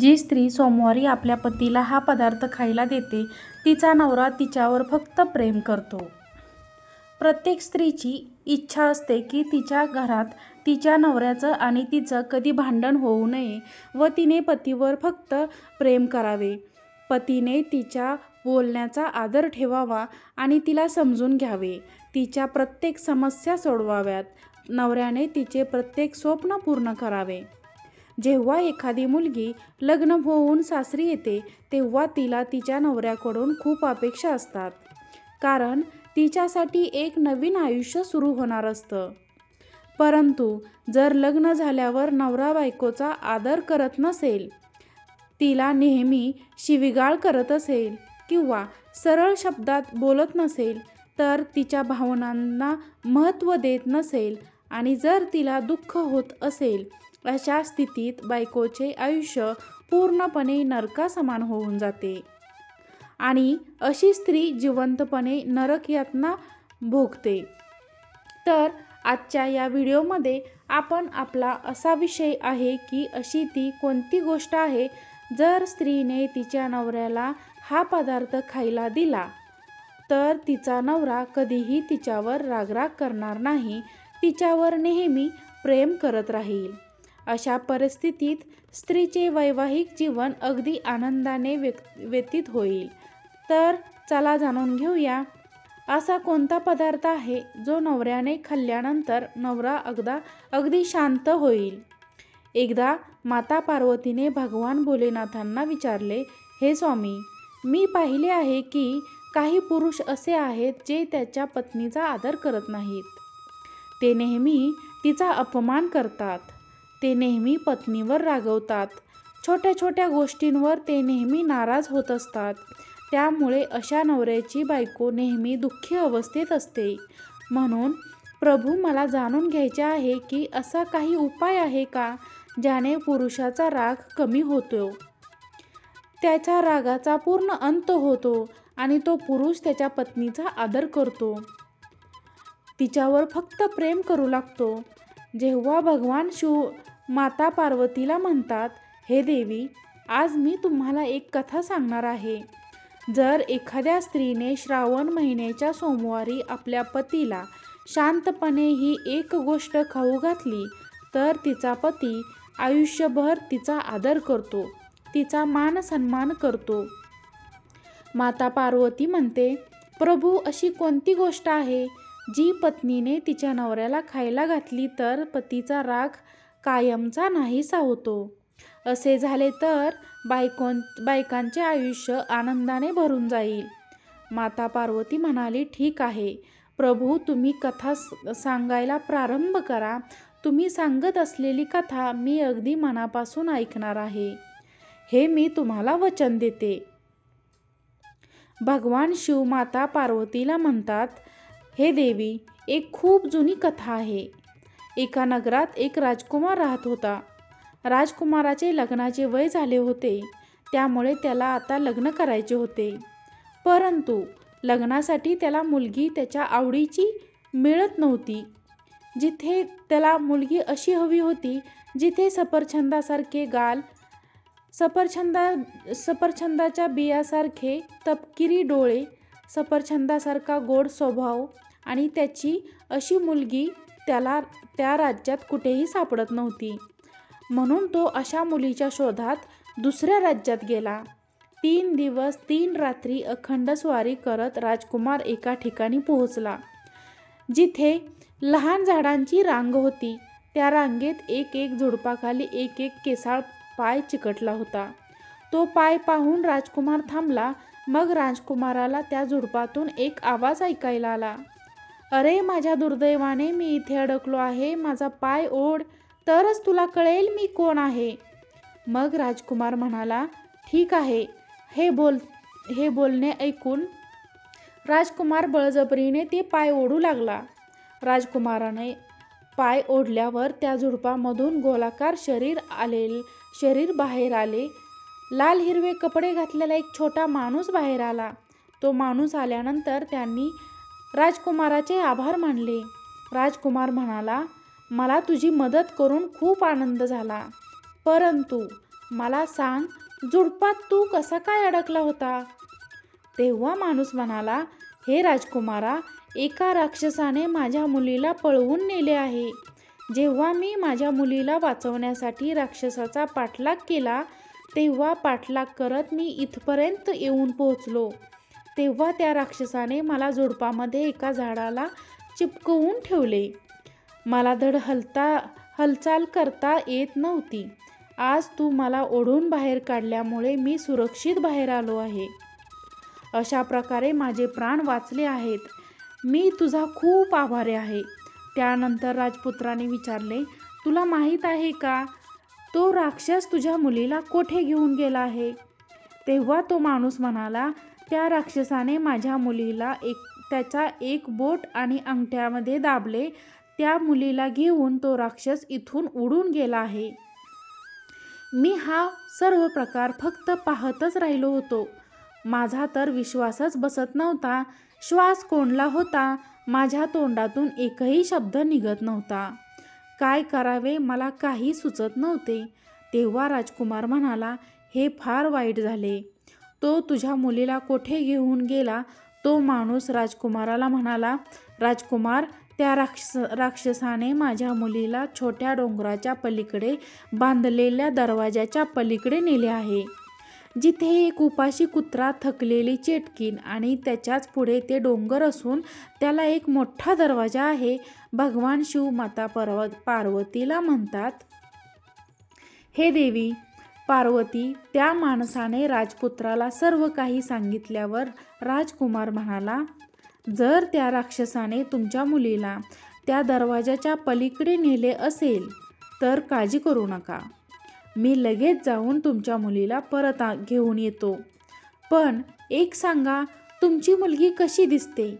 जी स्त्री सोमवारी आपल्या पतीला हा पदार्थ खायला देते तिचा नवरा तिच्यावर फक्त प्रेम करतो. प्रत्येक स्त्रीची इच्छा असते की तिच्या घरात तिच्या नवऱ्याचं आणि तिचं कधी भांडण होऊ नये व तिने पतीवर फक्त प्रेम करावे. पतीने तिच्या बोलण्याचा आदर ठेवावा आणि तिला समजून घ्यावे. तिच्या प्रत्येक समस्या सोडवाव्यात. नवऱ्याने तिचे प्रत्येक स्वप्न पूर्ण करावे. जेव्हा एखादी मुलगी लग्न होऊन सासरी येते तेव्हा तिला तिच्या नवऱ्याकडून खूप अपेक्षा असतात. कारण तिच्यासाठी एक नवीन आयुष्य सुरू होणार असतं. परंतु जर लग्न झाल्यावर नवरा बायकोचा आदर करत नसेल तिला नेहमी शिविगाळ करत असेल किंवा सरळ शब्दात बोलत नसेल तर तिच्या भावनांना महत्त्व देत नसेल आणि जर तिला दुःख होत असेल अशा स्थितीत बायकोचे आयुष्य पूर्णपणे नरकासमान होऊन जाते. आणि अशी स्त्री जिवंतपणे नरक यातना भोगते. तर आजच्या या व्हिडिओमध्ये आपण आपला असा विषय आहे की अशी ती कोणती गोष्ट आहे? जर स्त्रीने तिच्या नवऱ्याला हा पदार्थ खायला दिला तर तिचा नवरा कधीही तिच्यावर रागराग करणार नाही. तिच्यावर नेहमी प्रेम करत राहील. अशा परिस्थितीत स्त्रीचे वैवाहिक जीवन अगदी आनंदाने व्यतीत होईल. तर चला जाणून घेऊया. असा कोणता पदार्थ आहे जो नवऱ्याने खाल्ल्यानंतर नवरा अगदा अगदी शांत होईल? एकदा माता पार्वतीने भगवान भोलेनाथांना विचारले हे स्वामी मी पाहिले आहे की काही पुरुष असे आहेत जे त्याच्या पत्नीचा आदर करत नाहीत. ते नेहमी तिचा अपमान करतात. ते नेहमी पत्नीवर रागवतात. छोट्या छोट्या गोष्टींवर ते नेहमी नाराज होत असतात. त्यामुळे अशा नवऱ्याची बायको नेहमी दुःखी अवस्थेत असते. म्हणून प्रभू मला जाणून घ्यायचे आहे की असा काही उपाय आहे का ज्याने पुरुषाचा राग कमी होतो? त्याच्या रागाचा पूर्ण अंत होतो आणि तो पुरुष त्याच्या पत्नीचा आदर करतो. तिच्यावर फक्त प्रेम करू लागतो. जेव्हा भगवान शिव माता पार्वतीला म्हणतात हे देवी आज मी तुम्हाला एक कथा सांगणार आहे. जर एखाद्या स्त्रीने श्रावण महिन्याच्या सोमवारी आपल्या पतीला शांतपणे ही एक गोष्ट खाऊ घातली तर तिचा पती आयुष्यभर तिचा आदर करतो तिचा मान सन्मान करतो. माता पार्वती म्हणते प्रभू अशी कोणती गोष्ट आहे? जी पत्नीने तिच्या नवऱ्याला खायला घातली तर पतीचा राग कायमचा नाहीसा होतो. असे झाले तर बायको बायकांचे आयुष्य आनंदाने भरून जाईल. माता पार्वती म्हणाली ठीक आहे. प्रभू तुम्ही कथा सांगायला प्रारंभ करा. तुम्ही सांगत असलेली कथा मी अगदी मनापासून ऐकणार आहे. हे मी तुम्हाला वचन देते. भगवान शिव माता पार्वतीला म्हणतात हे देवी एक खूप जुनी कथा आहे. एका नगरात एक राजकुमार राहत होता. राजकुमाराचे लग्नाचे वय झाले होते. त्यामुळे त्याला आता लग्न करायचे होते. परंतु लग्नासाठी त्याला मुलगी त्याच्या आवडीची मिळत नव्हती. जिथे त्याला मुलगी अशी हवी होती जिथे सफरछंदासारखे गाल सफरछंदा सफरछंदाच्या बियासारखे तपकिरी डोळे सफरछंदासारखा गोड स्वभाव आणि त्याची अशी मुलगी त्याला त्या राज्यात कुठेही सापडत नव्हती. म्हणून तो अशा मुलीच्या शोधात दुसऱ्या राज्यात गेला. तीन दिवस तीन रात्री अखंड स्वारी करत राजकुमार एका ठिकाणी पोहोचला. जिथे लहान झाडांची रांग होती. त्या रांगेत एक एक झुडपाखाली एक एक केसाळ पाय चिकटला होता. तो पाय पाहून राजकुमार थांबला. मग राजकुमाराला त्या झुडपातून एक आवाज ऐकायला आला. अरे माझ्या दुर्दैवाने मी इथे अडकलो आहे माझा पाय ओढ तरच तुला कळेल मी कोण आहे. मग राजकुमार म्हणाला ठीक आहे हे बोल हे बोलणे ऐकून. राजकुमार बळजबरीने ते पाय ओढू लागला. राजकुमाराने पाय ओढल्यावर त्या झुडपामधून गोलाकार शरीर आले शरीर बाहेर आले. लाल हिरवे कपडे घातलेला एक छोटा माणूस बाहेर आला. तो माणूस आल्यानंतर त्यांनी राजकुमाराचे आभार मानले. राजकुमार म्हणाला मला तुझी मदत करून खूप आनंद झाला. परंतु मला सांग जुडपात तू कसा काय अडकला होता? तेव्हा माणूस म्हणाला हे राजकुमारा एका राक्षसाने माझ्या मुलीला पळवून नेले आहे. जेव्हा मी माझ्या मुलीला वाचवण्यासाठी राक्षसाचा पाठलाग केला तेव्हा पाठलाग करत मी इथपर्यंत येऊन पोहोचलो. तेव्हा त्या राक्षसाने मला झुडपामध्ये एका झाडाला चिपकवून ठेवले. मला धड हलता हालचाल करता येत नव्हती. आज तू मला ओढून बाहेर काढल्यामुळे मी सुरक्षित बाहेर आलो आहे. अशा प्रकारे माझे प्राण वाचले आहेत. मी तुझा खूप आभारी आहे. त्यानंतर राजपुत्राने विचारले तुला माहीत आहे का तो राक्षस तुझ्या मुलीला कोठे घेऊन गेला आहे? तेव्हा तो माणूस म्हणाला त्या राक्षसाने माझ्या मुलीला एक त्याचा एक बोट आणि अंगठ्यामध्ये दाबले. त्या मुलीला घेऊन तो राक्षस इथून उडून गेला आहे. मी हा सर्व प्रकार फक्त पाहतच राहिलो होतो. माझा तर विश्वासच बसत नव्हता. श्वास कोंडला होता. माझ्या तोंडातून एकही शब्द निघत नव्हता. काय करावे मला काही सुचत नव्हते. तेव्हा राजकुमार म्हणाला हे फार वाईट झाले. तो तुझ्या मुलीला कोठे घेऊन गेला? तो माणूस राजकुमाराला म्हणाला राजकुमार त्या राक्ष राक्षसाने माझ्या मुलीला छोट्या डोंगराच्या पलीकडे बांधलेल्या दरवाजाच्या पलीकडे नेले आहे. जिथे एक उपाशी कुत्रा थकलेली चेटकीन आणि त्याच्याच पुढे ते डोंगर असून त्याला एक मोठा दरवाजा आहे. भगवान शिव माता पर्वत पार्वतीला म्हणतात हे देवी पार्वती त्या माणसाने राजपुत्राला सर्व काही सांगितल्यावर राजकुमार म्हणाला जर त्या राक्षसाने तुमच्या मुलीला त्या दरवाजाच्या पलीकडे नेले असेल तर काळजी करू नका. मी लगेच जाऊन तुमच्या मुलीला परत घेऊन येतो. पण एक सांगा तुमची मुलगी कशी दिसते?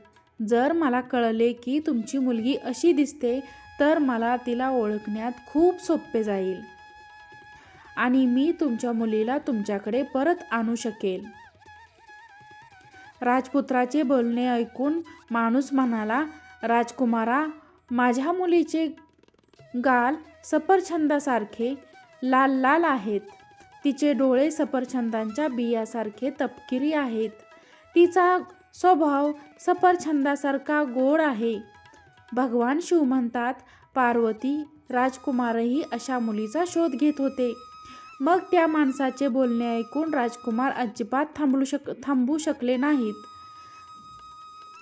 जर मला कळले की तुमची मुलगी अशी दिसते तर मला तिला ओळखण्यात खूप सोपे जाईल. आणि मी तुमच्या मुलीला तुमच्याकडे परत आणू शकेल. राजपुत्राचे बोलणे ऐकून माणूस म्हणाला राजकुमारा माझ्या मुलीचे गाल सफरछंदासारखे लाल लाल आहेत. तिचे डोळे सफरछंदांच्या बियासारखे तपकिरी आहेत. तिचा स्वभाव सफरछंदासारखा गोड आहे. भगवान शिव म्हणतात पार्वती राजकुमारही अशा मुलीचा शोध घेत होते. मग त्या माणसाचे बोलणे ऐकून राजकुमार अजिबात थांबू शक थांबू शकले नाहीत.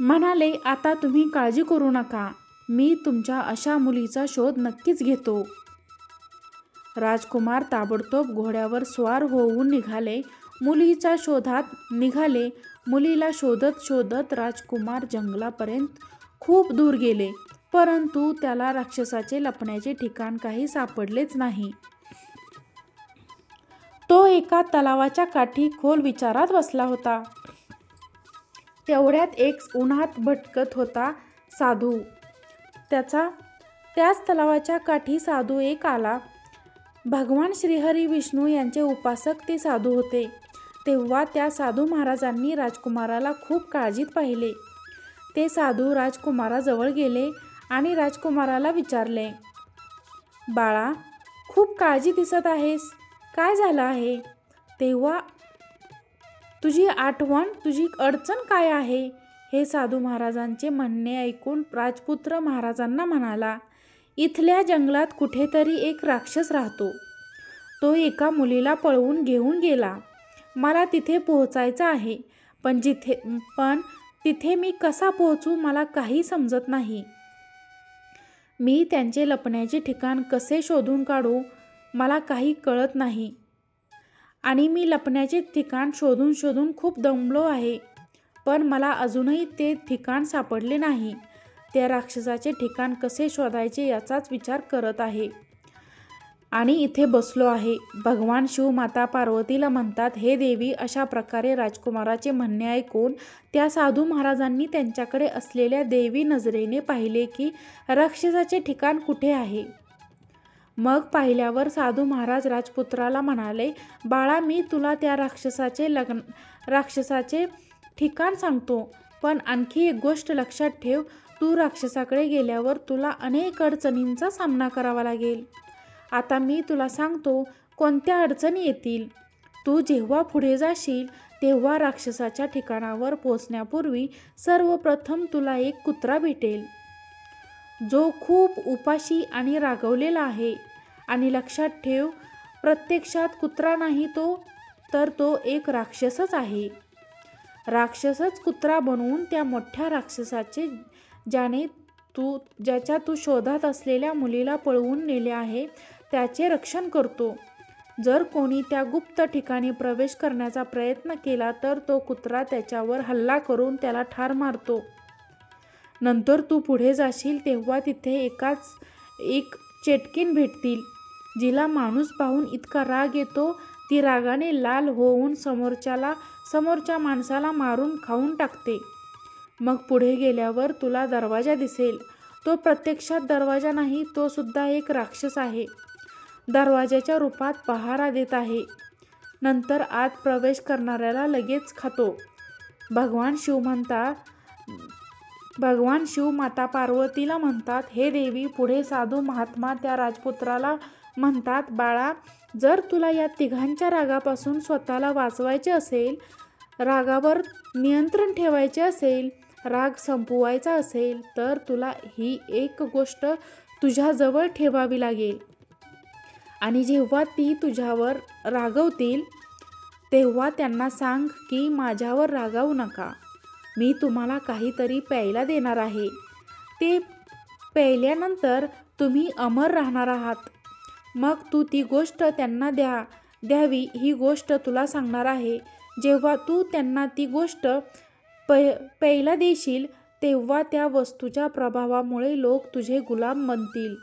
म्हणाले आता तुम्ही काळजी करू नका. मी तुमच्या अशा मुलीचा शोध नक्कीच घेतो. राजकुमार ताबडतोब घोड्यावर स्वार होऊन निघाले. मुलीच्या शोधात निघाले. मुलीला शोधत शोधत राजकुमार जंगलापर्यंत खूप दूर गेले. परंतु त्याला राक्षसाचे लपण्याचे ठिकाण काही सापडलेच नाही. तो एका तलावाच्या काठी खोल विचारात बसला होता. तेवढ्यात एक उन्हात भटकत होता साधू. त्याचा त्याच तलावाच्या काठी साधू एक आला. भगवान श्रीहरी विष्णू यांचे उपासक ते साधू होते. तेव्हा त्या साधू महाराजांनी राजकुमाराला खूप काळजीत पाहिले. ते साधू राजकुमाराजवळ गेले आणि राजकुमाराला विचारले बाळा खूप काळजी दिसत आहेस. काय झालं आहे? तेव्हा तुझी आठवण तुझी अडचण काय आहे? हे साधू महाराजांचे म्हणणे ऐकून राजपुत्र महाराजांना म्हणाला इथल्या जंगलात कुठेतरी एक राक्षस राहतो. तो एका मुलीला पळवून घेऊन गेला. मला तिथे पोहोचायचं आहे पण जिथे पण तिथे मी कसा पोहोचू मला काही समजत नाही. मी त्यांचे लपण्याचे ठिकाण कसे शोधून काढू? मला काही कळत नाही. आणि मी लपण्याचे ठिकाण शोधून शोधून खूप दमलो आहे. पण मला अजूनही ते ठिकाण सापडले नाही. त्या राक्षसाचे ठिकाण कसे शोधायचे याचाच विचार करत आहे. आणि इथे बसलो आहे. भगवान शिव माता पार्वतीला म्हणतात हे देवी अशा प्रकारे राजकुमाराचे म्हणणे ऐकून त्या साधू महाराजांनी त्यांच्याकडे असलेल्या देवी नजरेने पाहिले की राक्षसाचे ठिकाण कुठे आहे? मग पाहिल्यावर साधू महाराज राजपुत्राला म्हणाले बाळा मी तुला त्या राक्षसाचे लग्न राक्षसाचे ठिकाण सांगतो. पण आणखी एक गोष्ट लक्षात ठेव तू राक्षसाकडे गेल्यावर तुला अनेक अडचणींचा सामना करावा लागेल. आता मी तुला सांगतो कोणत्या अडचणी येतील? तू जेव्हा पुढे जाशील तेव्हा राक्षसाच्या ठिकाणावर पोचण्यापूर्वी सर्वप्रथम तुला एक कुत्रा भेटेल. जो खूप उपाशी आणि रागवलेला आहे. आणि लक्षात ठेव प्रत्यक्षात कुत्रा नाही तो तर तो एक राक्षसच आहे. राक्षसच कुत्रा बनवून त्या मोठ्या राक्षसाचे ज्याने तू ज्याच्या तू शोधात असलेल्या मुलीला पळवून नेले आहे त्याचे रक्षण करतो. जर कोणी त्या गुप्त ठिकाणी प्रवेश करण्याचा प्रयत्न केला तर तो कुत्रा त्याच्यावर हल्ला करून त्याला ठार मारतो. नंतर तू पुढे जाशील तेव्हा तिथे एकाच एक चेटकीन भेटतील. जिला माणूस पाहून इतका राग येतो ती रागाने लाल होऊन समोरच्याला समोरच्या माणसाला मारून खाऊन टाकते. मग पुढे गेल्यावर तुला दरवाजा दिसेल. तो प्रत्यक्षात दरवाजा नाही तो सुद्धा एक राक्षस आहे. दरवाजाच्या रूपात पहारा देत आहे. नंतर आत प्रवेश करणाऱ्याला लगेच खातो. भगवान शिव म्हणतात भगवान शिव माता पार्वतीला म्हणतात हे देवी पुढे साधू महात्मा त्या राजपुत्राला म्हणतात बाळा जर तुला या तिघांच्या रागापासून स्वतःला वाचवायचे असेल रागावर नियंत्रण ठेवायचे असेल राग संपवायचा असेल तर तुला ही एक गोष्ट तुझ्याजवळ ठेवावी लागेल. आणि जेव्हा ती तुझ्यावर रागवतील तेव्हा त्यांना सांग की माझ्यावर रागावू नका. मी तुम्हाला काहीतरी प्यायला देणार आहे. ते प्यायल्यानंतर तुम्ही अमर राहणार आहात. मग तू ती गोष्ट त्यांना द्या द्यावी ही गोष्ट तुला सांगणार आहे. जेव्हा तू त्यांना ती गोष्ट पै प्यायला देशील तेव्हा त्या वस्तूच्या प्रभावामुळे लोक तुझे गुलाम बनतील.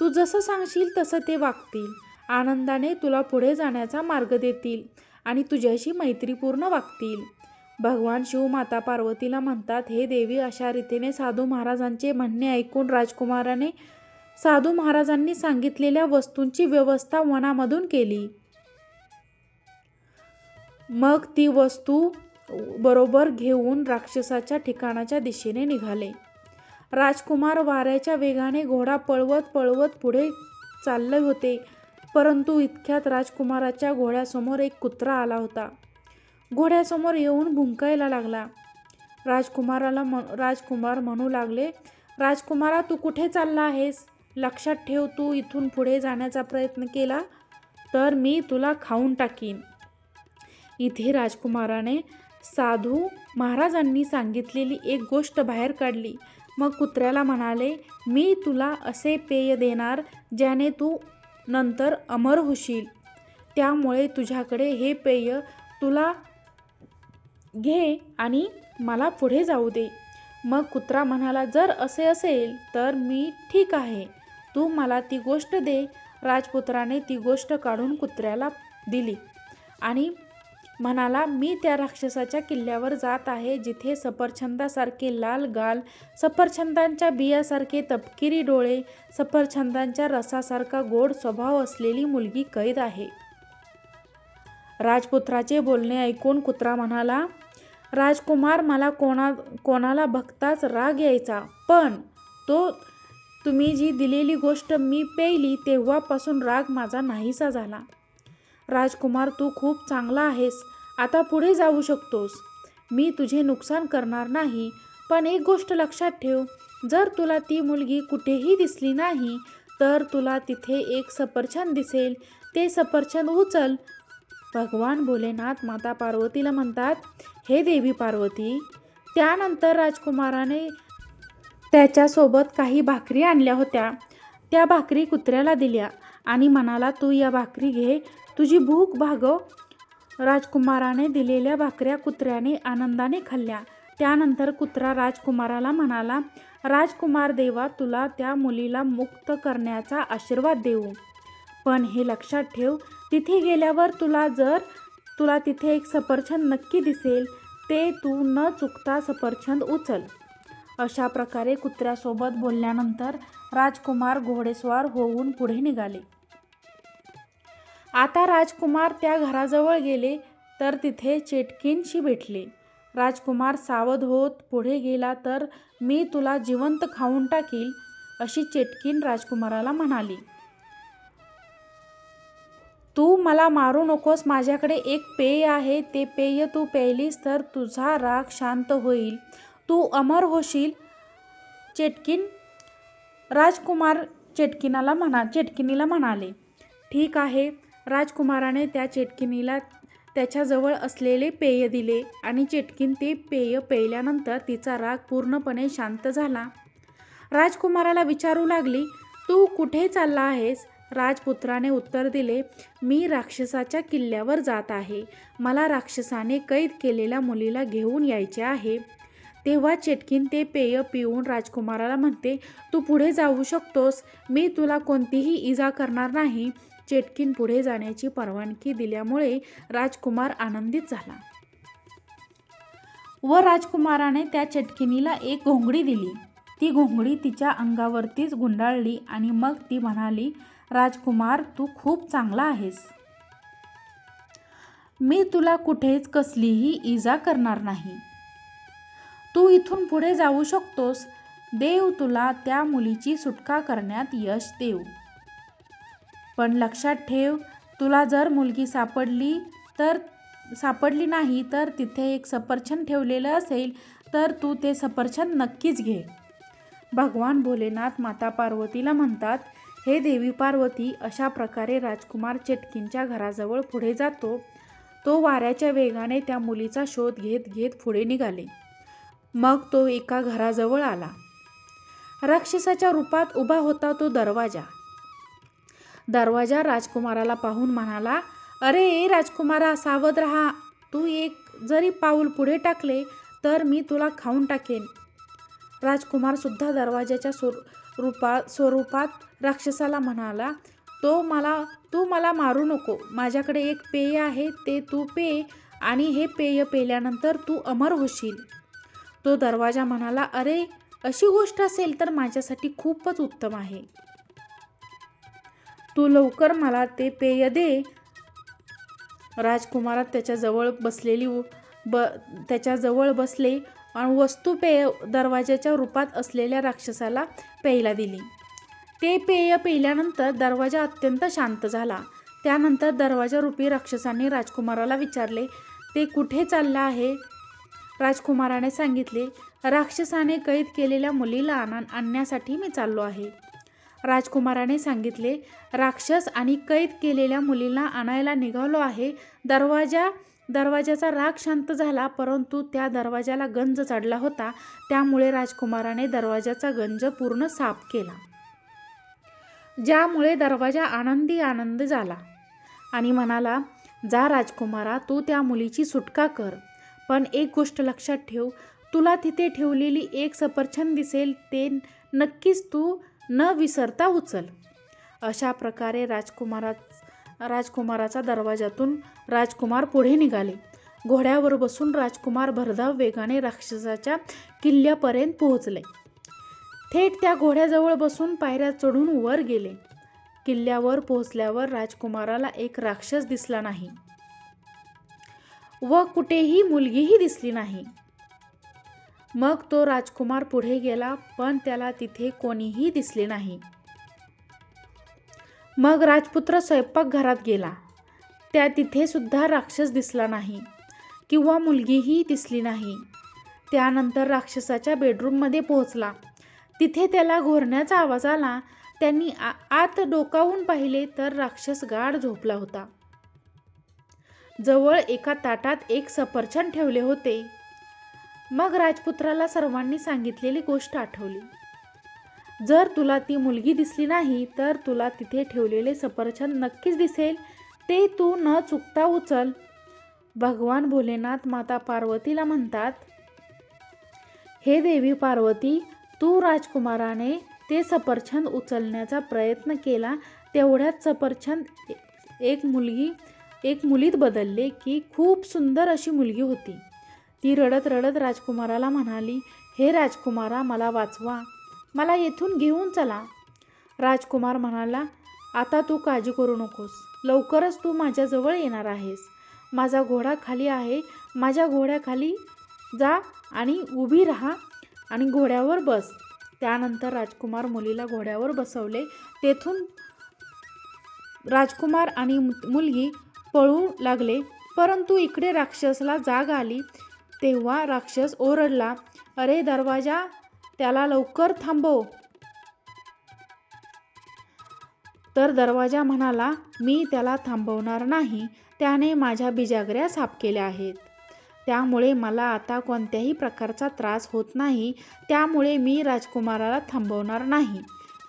तू जसं सांगशील तसं ते वागतील. आनंदाने तुला पुढे जाण्याचा मार्ग देतील आणि तुझ्याशी मैत्रीपूर्ण वागतील. भगवान शिव माता पार्वतीला म्हणतात हे देवी अशा रीतीने साधू महाराजांचे म्हणणे ऐकून राजकुमाराने साधू महाराजांनी सांगितलेल्या वस्तूंची व्यवस्था वनामधून केली. मग ती वस्तू बरोबर घेऊन राक्षसाच्या ठिकाणाच्या दिशेने निघाले. राजकुमार वाऱ्याच्या वेगाने घोडा पळवत पळवत पुढे चालले होते परंतु इतक्यात राजकुमाराच्या घोड्यासमोर एक कुत्रा आला होता. घोड्यासमोर येऊन भुंकायला लागला. राजकुमाराला म राजकुमार म्हणू लागले राजकुमारा तू कुठे चालला आहेस? लक्षात ठेव तू इथून पुढे जाण्याचा प्रयत्न केला तर मी तुला खाऊन टाकीन. इथे राजकुमाराने साधू महाराजांनी सांगितलेली एक गोष्ट बाहेर काढली. मग कुत्र्याला म्हणाले मी तुला असे पेय देणार ज्याने तू नंतर अमर होशील. त्यामुळे तुझ्याकडे हे पेय तुला घे आणि मला पुढे जाऊ दे. मग कुत्रा म्हणाला जर असे असेल तर मी ठीक आहे. तू मला ती गोष्ट दे. राजपुत्राने ती गोष्ट काढून कुत्र्याला दिली आणि म्हणाला मी त्या राक्षसाच्या किल्ल्यावर जात आहे जिथे सफरछंदासारखे लाल गाल सफरछंदांच्या बियासारखे तपकिरी डोळे सफरछंदांच्या रसासारखा गोड स्वभाव असलेली मुलगी कैद आहे. राजपुत्राचे बोलणे ऐकून कुत्रा म्हणाला राजकुमार मला कोणा कोणाला बघताच राग यायचा. पण तो तुम्ही जी दिलेली गोष्ट मी पेली तेव्हापासून राग माझा नाहीसा झाला. राजकुमार तू खूप चांगला आहेस. आता पुढे जाऊ शकतोस. मी तुझे नुकसान करणार नाही. पण एक गोष्ट लक्षात ठेव. जर तुला ती मुलगी कुठेही दिसली नाही तर तुला तिथे एक सफरचंद दिसेल. ते सफरचंद उचल. भगवान भोलेनाथ माता पार्वतीला म्हणतात हे देवी पार्वती. त्यानंतर राजकुमाराने त्याच्यासोबत काही भाकरी आणल्या होत्या. त्या भाकरी कुत्र्याला दिल्या आणि म्हणाला तू या भाकरी घे. तुझी भूक भागव. राजकुमाराने दिलेल्या भाकऱ्या कुत्र्याने आनंदाने खाल्ल्या. त्यानंतर कुत्रा राजकुमाराला म्हणाला राजकुमार देवा तुला त्या मुलीला मुक्त करण्याचा आशीर्वाद देऊ. पण हे लक्षात ठेव तिथे गेल्यावर तुला जर तुला तिथे एक सफरचंद नक्की दिसेल ते तू न चुकता सफरचंद उचल. अशा प्रकारे कुत्र्यासोबत बोलल्यानंतर राजकुमार घोडेस्वार होऊन पुढे निघाले. आता राजकुमार त्या घराजवळ गेले तर तिथे चेटकीनशी भेटले. राजकुमार सावध होत पुढे गेला तर मी तुला जिवंत खाऊन टाकील अशी चेटकीन राजकुमाराला म्हणाली. तू मला मारू नकोस. माझ्याकडे एक पेय आहे. ते पेय तू प्यायलीस तर तुझा राग शांत होईल. तू अमर होशील. चेटकिन राजकुमार चेटकिनाला म्हणा चेटकिनीला म्हणाले. ठीक आहे. राजकुमाराने त्या चेटकिनीला त्याच्याजवळ असलेले पेय दिले आणि चेटकीन ते पेय पेल्यानंतर तिचा राग पूर्णपणे शांत झाला. राजकुमाराला विचारू लागली तू कुठे चालला आहेस? राजपुत्राने उत्तर दिले मी राक्षसाच्या किल्ल्यावर जात आहे. मला राक्षसाने कैद केलेल्या मुलीला घेऊन यायचे आहे. तेव्हा चेटकीन ते पेय पिऊन राजकुमाराला म्हणते तू पुढे जाऊ शकतोस. मी तुला कोणतीही इजा करणार नाही. चेटकीन पुढे जाण्याची परवानगी दिल्यामुळे राजकुमार आनंदित झाला. व राजकुमाराने त्या चटकिनीला एक घोंगडी दिली. ती घोंगडी तिच्या अंगावरतीच गुंडाळली आणि मग ती म्हणाली राजकुमार तू खूप चांगला आहेस. मी तुला कुठेच कसलीही इजा करणार नाही. तू इथून पुढे जाऊ शकतोस. देव तुला त्या मुलीची सुटका करण्यात यश देऊ. पण लक्षात ठेव तुला जर मुलगी सापडली तर सापडली नाही तर तिथे एक सफरचंद ठेवलेलं असेल तर तू ते सफरचंद नक्कीच घे. भगवान भोलेनाथ माता पार्वतीला म्हणतात हे देवी पार्वती अशा प्रकारे राजकुमार चेटकींच्या घराजवळ पुढे जातो. तो वाऱ्याच्या वेगाने त्या मुलीचा शोध घेत घेत पुढे निघाले. मग तो एका घराजवळ आला. राक्षसाच्या रूपात उभा होता तो दरवाजा. दरवाजा राजकुमाराला पाहून म्हणाला अरे राजकुमारा सावध रहा. तू एक जरी पाऊल पुढे टाकले तर मी तुला खाऊन टाकेन. राजकुमारसुद्धा दरवाजाच्या स्वर रूपा स्वरूपात राक्षसाला म्हणाला तो मला तू मला मारू नको. माझ्याकडे एक पेय आहे ते तू पे आणि हे पेय पेल्यानंतर तू अमर होशील. तो दरवाजा म्हणाला अरे अशी गोष्ट असेल तर माझ्यासाठी खूपच उत्तम आहे. तू लवकर मला ते पेय दे. राजकुमारात त्याच्याजवळ बसलेली ब त्याच्याजवळ बसले आणि वस्तू पेय दरवाजाच्या रूपात असलेल्या राक्षसाला प्यायला दिली. ते पेय पिल्यानंतर दरवाजा अत्यंत शांत झाला. त्यानंतर दरवाजा रूपी राक्षसाने राजकुमाराला विचारले ते कुठे चाललं आहे? राजकुमाराने सांगितले राक्षसाने कैद केलेल्या मुलीला आण आणण्यासाठी मी चाललो आहे. राजकुमाराने सांगितले राक्षस आणि कैद केलेल्या मुलीला आणायला निघालो आहे. दरवाजा दरवाजाचा राग शांत झाला परंतु त्या दरवाजाला गंज चढला होता. त्यामुळे राजकुमाराने दरवाजाचा गंज पूर्ण साफ केला. ज्यामुळे दरवाजा आनंदी आनंद झाला. आणि म्हणाला जा राजकुमारा तू त्या मुलीची सुटका कर. पण एक गोष्ट लक्षात ठेव तुला तिथे ठेवलेली एक सफरछंद दिसेल ते नक्कीच तू न विसरता उचल. अशा प्रकारे राजकुमारा राजकुमाराचा दरवाजातून राजकुमार पुढे निघाले. घोड्यावर बसून राजकुमार भरधाव वेगाने राक्षसाच्या किल्ल्यापर्यंत पोहोचले. थेट त्या घोड्याजवळ बसून पायऱ्या चढून वर गेले. किल्ल्यावर पोहोचल्यावर राजकुमाराला एक राक्षस दिसला नाही. व कुठेही मुलगीही दिसली नाही. मग तो राजकुमार पुढे गेला पण त्याला तिथे कोणीही दिसले नाही. मग राजपुत्र स्वयंपाकघरात गेला. त्या तिथे सुद्धा राक्षस दिसला नाही किंवा मुलगीही दिसली नाही. त्यानंतर राक्षसाच्या बेडरूममध्ये पोहोचला. तिथे त्याला घोरण्याचा आवाज आला. त्यांनी आ आत डोकावून पाहिले तर राक्षस गाढ झोपला होता. जवळ एका ताटात एक सफरचंद ठेवले होते. मग राजपुत्राला सर्वांनी सांगितलेली गोष्ट आठवली. जर तुला ती मुलगी दिसली नाही तर तुला तिथे ठेवलेले सफरचंद नक्कीच दिसेल. ते तू न चुकता उचल. भगवान भोलेनाथ माता पार्वतीला म्हणतात हे देवी पार्वती तू राजकुमाराने ते सफरछंद उचलण्याचा प्रयत्न केला तेवढ्यात सफरछंद एक मुलगी एक मुलीत बदलले की खूप सुंदर अशी मुलगी होती. ती रडत रडत राजकुमाराला म्हणाली हे राजकुमारा मला वाचवा. मला येथून घेऊन चला. राजकुमार म्हणाला आता तू काळजी करू नकोस. लवकरच तू माझ्याजवळ येणार आहेस. माझा घोडा खाली आहे. माझ्या घोड्याखाली जा आणि उभी राहा. आणि घोड्यावर बस. त्यानंतर राजकुमार मुलीला घोड्यावर बसवले. तेथून राजकुमार आणि मु- मुलगी पळू लागले. परंतु इकडे राक्षसला जाग आली. तेव्हा राक्षस ओरडला अरे दरवाजा त्याला लवकर थांबव. तर दरवाजा म्हणाला मी त्याला थांबवणार नाही. त्याने माझ्या बिजागऱ्या साफ केल्या आहेत. त्यामुळे मला आता कोणत्याही प्रकारचा त्रास होत नाही त्यामुळे मी राजकुमाराला थांबवणार नाही.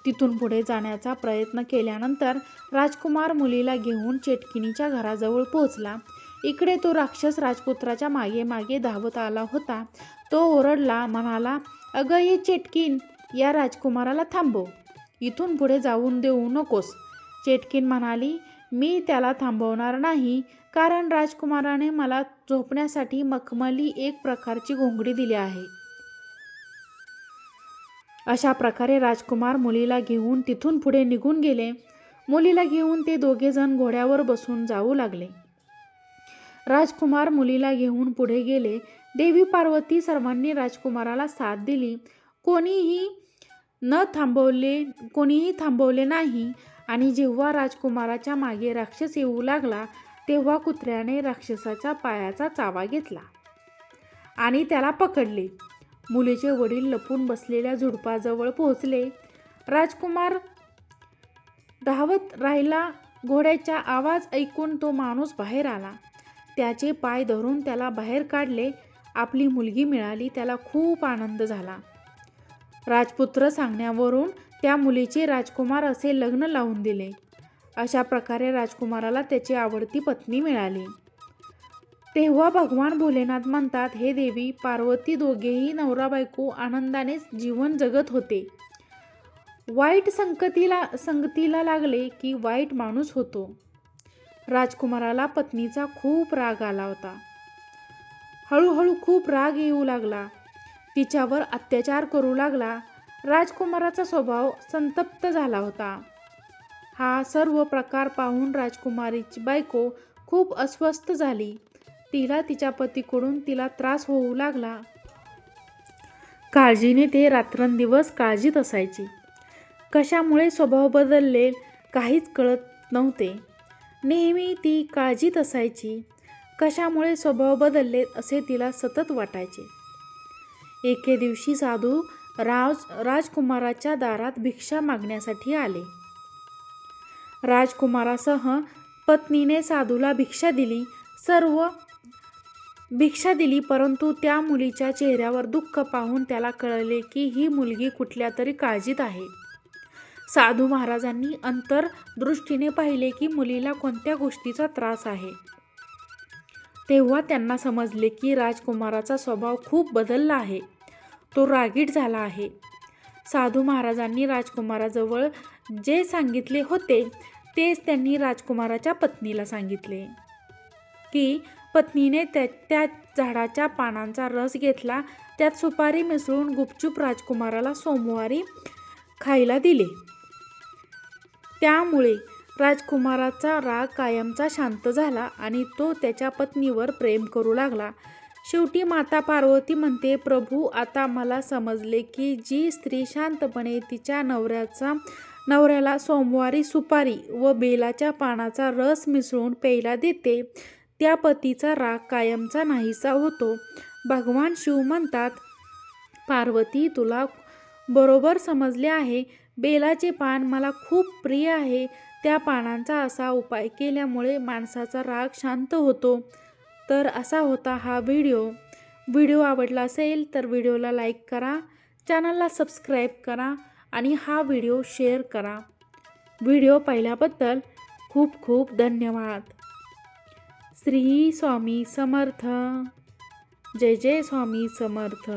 तिथून पुढे जाण्याचा प्रयत्न केल्यानंतर राजकुमार मुलीला घेऊन चेटकिनीच्या घराजवळ पोहोचला. इकडे तो राक्षस राजपुत्राच्या मागे मागे धावत आला होता. तो ओरडला म्हणाला अगं ही चेटकीन या राजकुमाराला थांबव. इथून पुढे जाऊन देऊ नकोस. चेटकीन म्हणाली मी त्याला थांबवणार नाही. कारण राजकुमाराने मला झोपण्यासाठी मखमली एक प्रकारची घोंगडी दिली आहे. अशा प्रकारे राजकुमार मुलीला घेऊन तिथून पुढे निघून गेले. मुलीला घेऊन ते दोघेजण घोड्यावर बसून जाऊ लागले. राजकुमार मुलीला घेऊन पुढे गेले. देवी पार्वती सर्वांनी राजकुमाराला साथ दिली. कोणीही न थांबवले कोणीही थांबवले नाही. आणि जेव्हा राजकुमाराच्या मागे राक्षस येऊ लागला तेव्हा कुत्र्याने राक्षसाच्या पायाचा चावा घेतला आणि त्याला पकडले. मुलीचे वडील लपून बसलेल्या झुडपाजवळ पोहोचले. राजकुमार धावत राहिला. घोड्याचा आवाज ऐकून तो माणूस बाहेर आला. त्याचे पाय धरून त्याला बाहेर काढले. आपली मुलगी मिळाली त्याला खूप आनंद झाला. राजपुत्र सांगण्यावरून त्या मुलीचे राजकुमार असे लग्न लावून दिले. अशा प्रकारे राजकुमाराला त्याची आवडती पत्नी मिळाली. तेव्हा भगवान भोलेनाथ म्हणतात हे देवी पार्वती दोघेही नवरा बायको आनंदानेच जीवन जगत होते. वाईट संगतीला संगतीला लागले की वाईट माणूस होतो. राजकुमाराला पत्नीचा खूप राग आला होता. हळूहळू खूप राग येऊ लागला. तिच्यावर अत्याचार करू लागला. राजकुमाराचा स्वभाव संतप्त झाला होता. हा सर्व प्रकार पाहून राजकुमारीची बायको खूप अस्वस्थ झाली. तिला तिच्या पतीकडून तिला त्रास होऊ लागला. काळजीने ते रात्रंदिवस काळजीत असायची. कशामुळे स्वभाव बदलले काहीच कळत नव्हते. नेहमी ती काळजीत असायची. कशामुळे स्वभाव बदलले असे तिला सतत वाटायचे. एके दिवशी साधू राज राजकुमाराच्या दारात भिक्षा मागण्यासाठी आले. राजकुमारासह पत्नीने साधूला भिक्षा दिली. सर्व भिक्षा दिली परंतु त्या मुलीच्या चेहऱ्यावर दुःख पाहून त्याला कळले की ही मुलगी कुठल्या तरी काळजीत आहे. साधू महाराजांनी अंतरदृष्टीने पाहिले की मुलीला कोणत्या गोष्टीचा त्रास आहे. तेव्हा त्यांना समजले की राजकुमाराचा स्वभाव खूप बदलला आहे. तो रागीट झाला आहे. साधू महाराजांनी राजकुमाराजवळ जे सांगितले होते तेच त्यांनी राजकुमाराच्या पत्नीला सांगितले. की पत्नीने त्या त्या झाडाच्या पानांचा रस घेतला त्यात सुपारी मिसळून गुपचूप राजकुमाराला सोमवारी खायला दिले. त्यामुळे राजकुमाराचा राग कायमचा शांत झाला आणि तो त्याच्या पत्नीवर प्रेम करू लागला. शेवटी माता पार्वती म्हणते प्रभू आता मला समजले की जी स्त्री शांतपणे तिच्या नवऱ्याचा नवऱ्याला सोमवारी सुपारी व बेलाच्या पानाचा रस मिसळून प्यायला देते. त्या पतीचा राग कायमचा नाहीसा होतो. भगवान शिव म्हणतात पार्वती तुला बरोबर समजले आहे. बेलाचे पान मला खूप प्रिय आहे. त्या पानांचा असा उपाय केल्यामुळे माणसाचा राग शांत होतो. तर असा होता हा व्हिडिओ. व्हिडिओ आवडला असेल तर व्हिडिओला लाईक करा. चॅनलला सबस्क्राईब करा. आणि हा व्हिडिओ शेअर करा. व्हिडिओ पाहिल्याबद्दल खूप खूप धन्यवाद. श्री स्वामी समर्थ. जय जय स्वामी समर्थ.